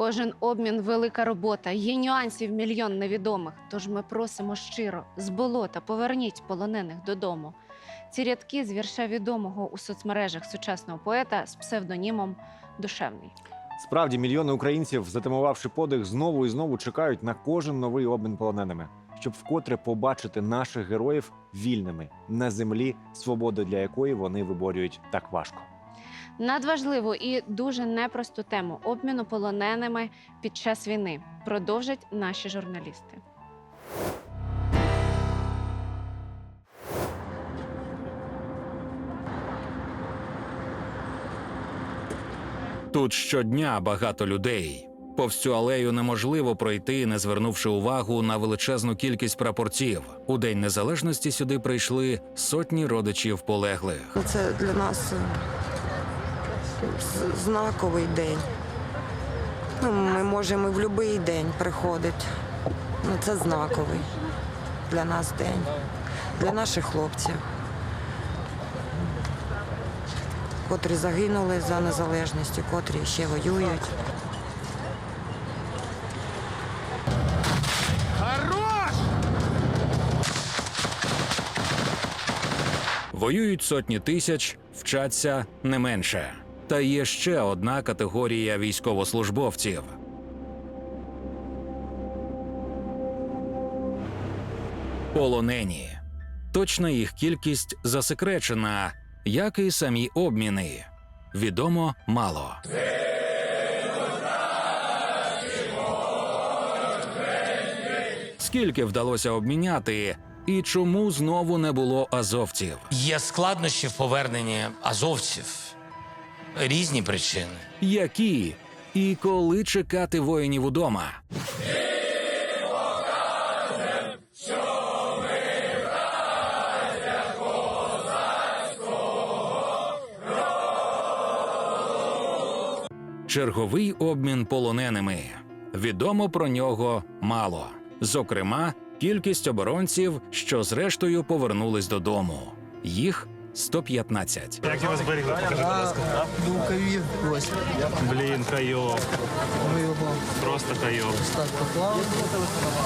Кожен обмін велика робота. Є нюансів мільйон невідомих. Тож ми просимо щиро з болота поверніть полонених додому. Ці рядки з вірша відомого у соцмережах сучасного поета з псевдонімом Душевний. Справді, мільйони українців, затимувавши подих, знову і знову чекають на кожен новий обмін полоненими, щоб вкотре побачити наших героїв вільними на землі, свободу для якої вони виборюють так важко. Надважливу і дуже непросту тему обміну полоненими під час війни продовжать наші журналісти. Тут щодня багато людей. Повз цю алею неможливо пройти, не звернувши увагу на величезну кількість прапорців. У День Незалежності сюди прийшли сотні родичів полеглих. Це для нас е, знаковий день. Ну, ми можемо і в будь-який день приходити. Ну, це знаковий для нас день, для наших хлопців, котрі загинули за незалежність, котрі ще воюють. Воюють сотні тисяч, вчаться не менше. Та є ще одна категорія військовослужбовців. Полонені. Точна їх кількість засекречена, як і самі обміни. Відомо мало. Скільки вдалося обміняти, і чому знову не було азовців? Є складнощі в поверненні азовців. Різні причини. Які і коли чекати воїнів удома? Черговий обмін полоненими. Відомо про нього мало. Зокрема, кількість оборонців, що зрештою повернулись додому. Їх 115. Як його зберігли? Покажіть, будь ласка. Був ковід, ось Блін, ми його Просто так поклали.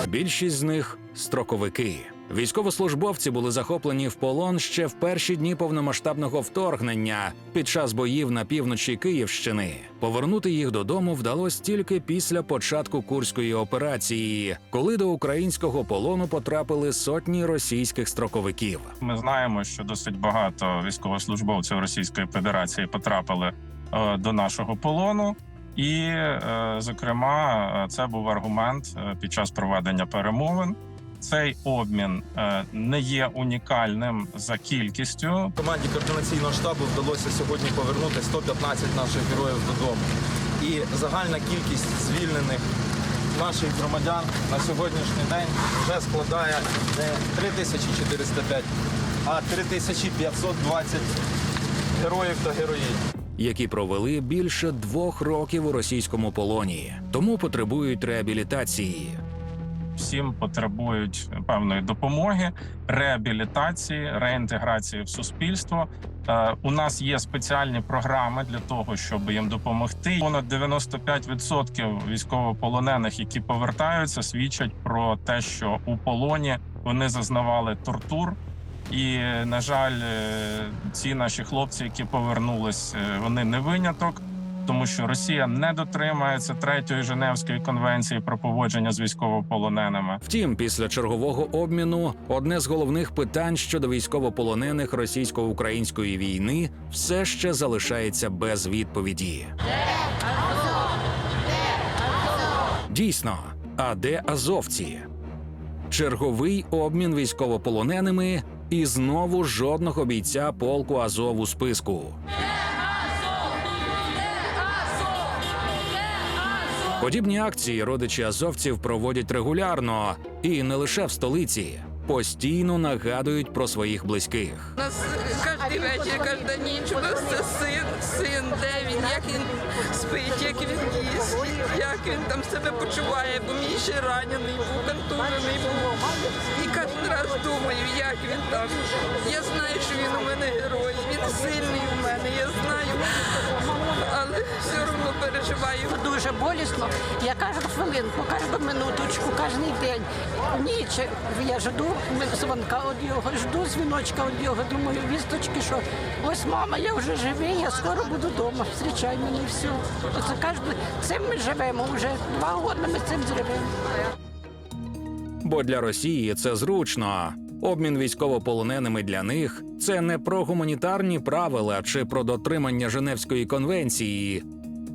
Більшість з них строковики. Військовослужбовці були захоплені в полон ще в перші дні повномасштабного вторгнення під час боїв на півночі Київщини. Повернути їх додому вдалося тільки після початку курської операції, коли до українського полону потрапили сотні російських строковиків. Ми знаємо, що досить багато військовослужбовців Російської Федерації потрапили е, до нашого полону, і, е, зокрема, е, це був аргумент під час проведення перемовин. Цей обмін е, не є унікальним за кількістю. Команді координаційного штабу вдалося сьогодні повернути 115 наших героїв додому. І загальна кількість звільнених наших громадян на сьогоднішній день вже складає не 3405, а 3520 героїв та героїнь. які провели більше двох років у російському полоні, тому потребують реабілітації. Всім потребують певної допомоги, реабілітації, реінтеграції в суспільство. Е, У нас є спеціальні програми для того, щоб їм допомогти. Понад 95% військовополонених, які повертаються, свідчать про те, що у полоні вони зазнавали тортур. І на жаль, е, ці наші хлопці, які повернулись, е, вони не виняток тому що Росія не дотримується третьої Женевської конвенції про поводження з військовополоненими. Втім, після чергового обміну одне з головних питань щодо військовополонених російсько-української війни все ще залишається без відповіді. Дійсно, а де азовці? Черговий обмін військовополоненими і знову жодного бійця полку Азов у списку. Подібні акції родичі азовців проводять регулярно і не лише в столиці. Постійно нагадують про своїх близьких. У нас кожен вечір, кожна ніч. У син, син, де він, як він спить, як він їсть, як він там себе почуває, бо мій ще ранений був, контужений був. Кожен думаю, як він там. Я знаю, що він у мене герой, він сильний у мене, я знаю. але все одно переживаю. Дуже болісно. Я кожну хвилинку, кожну минуточку, кожен день. Ніч я жду дзвонка від його, жду дзвіночка від його. Думаю, вісточки, що ось мама, я вже живий, я скоро буду вдома. Зустрічай мене і все. Оце кожен, цим ми живемо вже два роки ми цим живемо. Бо для Росії це зручно. Обмін військовополоненими для них це не про гуманітарні правила чи про дотримання Женевської конвенції,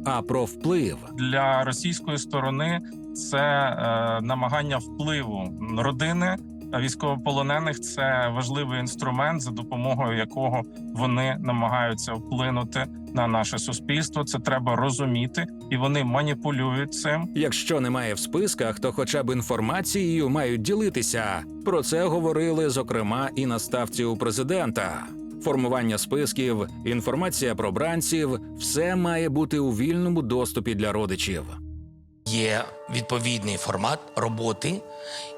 а про вплив. Для російської сторони це е, намагання впливу родини військовополонених. Це важливий інструмент, за допомогою якого вони намагаються вплинути на наше суспільство. Це треба розуміти, і вони маніпулюють цим. Якщо немає в списках, то хоча б інформацією мають ділитися. Про це говорили зокрема і на ставці у президента. Формування списків, інформація про бранців все має бути у вільному доступі для родичів. Є відповідний формат роботи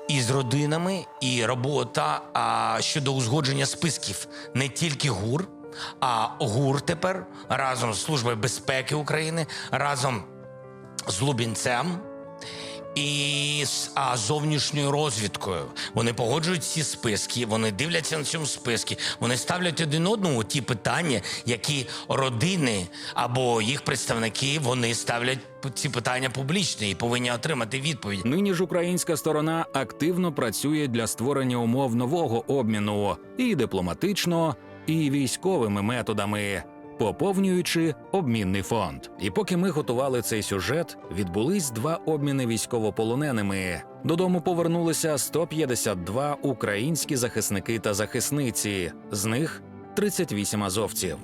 із родинами, і робота а, щодо узгодження списків. Не тільки ГУР, а ГУР тепер разом з Службою безпеки України, разом з Лубінцем і з а, зовнішньою розвідкою. Вони погоджують ці списки, вони дивляться на цьому списки, вони ставлять один одному ті питання, які родини або їх представники вони ставлять ці питання публічно і повинні отримати відповідь. Нині ж українська сторона активно працює для створення умов нового обміну і дипломатично, і військовими методами, поповнюючи обмінний фонд. І поки ми готували цей сюжет, відбулись два обміни військовополоненими. Додому повернулися 152 українські захисники та захисниці, з них 38 азовців.